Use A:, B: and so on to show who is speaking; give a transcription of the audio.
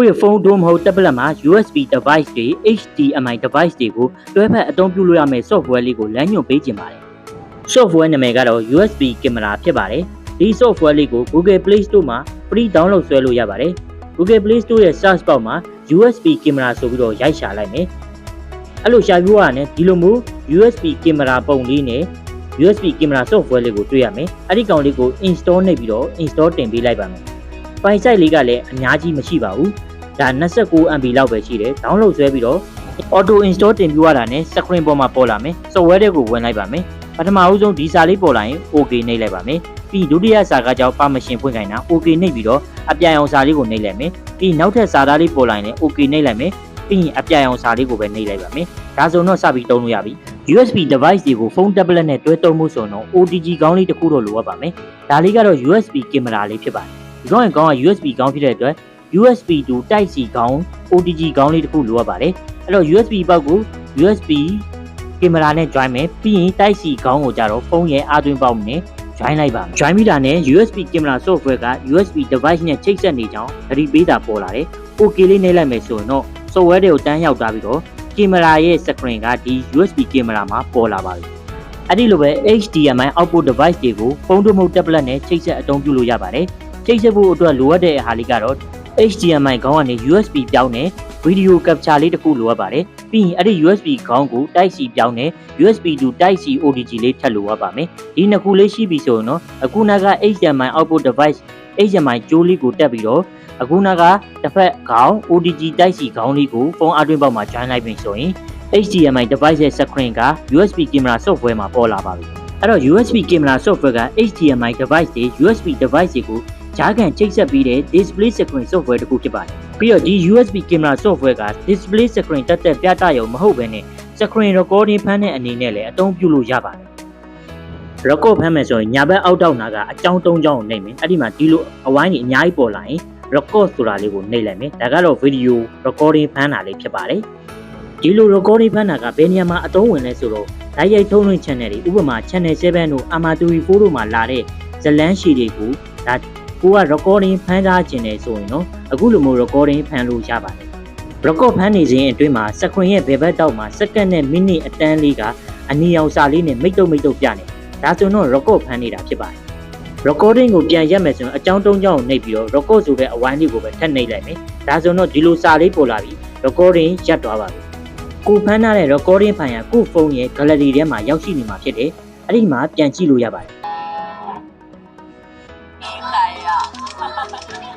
A: ကိုယ့်ရဲ့ဖုန်းတို့မဟုတ် tablet မှာ USB device တွေ HDMI device တွေကိုတွဲဖက်အသုံးပြုလို့ရမယ့် software လေးကိုလမ်းညွှန်ပေးခြင်းပါတယ် software နာမည်ကတော့ USB camera ဖြစ်ပါတယ်ဒီ software လေးကို Google Play Store မှာ free download ဆွဲလို့ရပါတယ် Google Play Store ရဲ့ search box မှာ USB camera ဆိုပြီးတော့ရိုက်ရှာလိုက်မယ်အဲ့လိုရှာပြရတဲ့ဒီလိုမျိုး USB camera ပုံလေးနဲ့ USB camera software လေးကိုတွေ့ရမယ်အဲ့ဒီကောင်လေးကို install နှိပ်ပြီးတော့ install တင်ပေးလိုက်ပါမယ် file size လေးကလည်းအများကြီးမရှိပါဘူးဒါ 29MB လောက်ပဲရှိတယ် download ဆွဲပြီးတော့ auto install တင်ပြရတာနဲ့ screen ပေါ်မှာပေါ်လာမယ် software တွေကိုဝင်လိုက်ပါမယ်ပထမအဦးဆုံးဒီစာလေးပေါ်လာရင် OK နှိပ်လိုက်ပါမယ်ပြီးဒုတိယစာကကြောင့် permission ဖွင့်ခိုင်းတာ OK နှိပ်ပြီးတော့အပြိုင်အောင်စာလေးကိုနှိပ်လိုက်မယ်ပြီးနောက်ထပ်စာသားလေးပေါ်လာရင်လည်း OK နှိပ်လိုက်မယ်ပြီးရင်အပြိုင်အောင်စာလေးကိုပဲနှိပ်လိုက်ပါမယ်ဒါဆိုတော့စပြီးသုံးလို့ရပြီ USB device တွေကိုဖုန်း tablet နဲ့တွဲသုံးမှုဆိုတော့ OTG ကောင်းလေးတစ်ခုတော့လိုအပ်ပါမယ်ဒါလေးကတော့ USB camera လေးဖြစ်ပါတယ် ဒီကောင်းရင်ကောင်းက USB ကောင်းဖြစ်တဲ့အတွက် USB to Type C ကောင်း OTG ကောင်းလေးတစ်ခုလိုအပ်ပါတယ်အဲ့တော့ USB ပေါက်ကို USB ကင်မရာနဲ့ join မယ်ပြီးရင် Type C ခေါင်းကိုကြတော့ဖုန်းရဲ့အားသွင်းပေါက်နဲ့ join လိုက်ပါမယ် join မိတာနဲ့ USB ကင်မရာ software က USB device နဲ့ချိတ်ဆက်နေကြောင်းသတိပေးတာပေါ်လာတယ် OK လေးနှိပ်လိုက်မယ်ဆိုရင်တော့ software တွေကိုတန်းရောက်သွားပြီးတော့ကင်မရာရဲ့ screen ကဒီ USB ကင်မရာမှာပေါ်လာပါပြီအဲ့ဒီလိုပဲ HDMI output device တွေကိုဖုန်းတို့မဟုတ် tablet နဲ့ချိတ်ဆက်အသုံးပြုလို့ရပါတယ် ချိတ်ဆက်ဖို့အတွက်လိုအပ်တဲ့အားလေးကတော့ HDMI ခေါင်းကနေ USB ပြောင်းတဲ့ video capture လေးတစ်ခုလိုအပ်ပါတယ်။ပြီးရင်အဲ့ဒီ USB ခေါင်းကို Type C ပြောင်းတဲ့ USB to Type C OTG လေးထပ်လိုအပ်ပါမယ်။ဒီနှစ်ခုလေးရှိပြီဆိုရင်တော့အခုနက HDMI output device HDMI ကြိုးလေးကိုတက်ပြီးတော့အခုနကတစ်ဖက်ခေါင်း OTG Type C ခေါင်းလေးကိုဖုန်းအတွင်းပေါက်မှာ join လိုက်ပြီဆိုရင် HDMI device ရဲ့ screen က USB camera software မှာပေါ်လာပါပြီ။အဲ့တော့ USB camera software က HDMI device တွေ USB device တွေကို ဂျားကန်ချိတ်ဆက်ပြီးတဲ့ display screen software တစ်ခုဖြစ်ပါတယ်။ပြီးတော့ဒီ USB camera software က display screen တက်တက်ပြတာရုံမဟုတ်ဘဲနဲ့ screen recording ဖမ်းတဲ့အနေနဲ့လည်းအသုံးပြုလို့ရပါတယ်။ record ဖမ်းမယ်ဆိုရင်ညာဘက်အောက်တောက်နာကအကြောင်း၃ကြောင်းကိုနှိပ်မယ်။အဲ့ဒီမှာဒီလိုအဝိုင်းကြီးအများကြီးပေါ်လာရင် record ဆိုတာလေးကိုနှိပ်လိုက်မယ်။ဒါကတော့ video recording ဖမ်းတာလေးဖြစ်ပါတယ်။ဒီလို recording ဖမ်းတာကဘယ်နေရာမှာအသုံးဝင်လဲဆိုတော့ဓာတ်ရိုက်ထုံးလွှင့် channel တွေဥပမာ channel 7တို့ Amaturi 4တို့မှာလာတဲ့ဇလန်းရှည်တွေကိုဒါ ကိုက recording ဖမ်းထားခြင်းတယ်ဆိုရင်နော်အခုလိုမျိုး recording ဖမ်းလို့ရပါတယ် record ဖမ်းနေခြင်းအတွင်းမှာ screen ရဲ့ဘယ်ဘက်တောက်မှာ second နဲ့ minute အတန်းလေးကအနီရောင်စာလေးနဲ့မိတ်တုံမိတ်တုံပြနေဒါဆိုတော့ record ဖမ်းနေတာဖြစ်ပါတယ် recording ကိုပြန်ရက်မယ်ဆိုရင်အကြောင်းတုံးကြောင်းကိုနှိပ်ပြီးတော့ record ဆိုတဲ့အဝိုင်းလေးကိုပဲထပ်နှိပ်လိုက်မယ်ဒါဆိုတော့ဒီလိုစာလေးပေါ်လာပြီး recording ရပ်သွားပါပြီကိုဖမ်းထားတဲ့ recording ဖိုင်ကကို့ဖုန်းရဲ့ gallery ထဲမှာရောက်ရှိနေမှာဖြစ်တယ်အဲ့ဒီမှာပြန်ကြည့်လို့ရပါတယ် 哈哈哈哈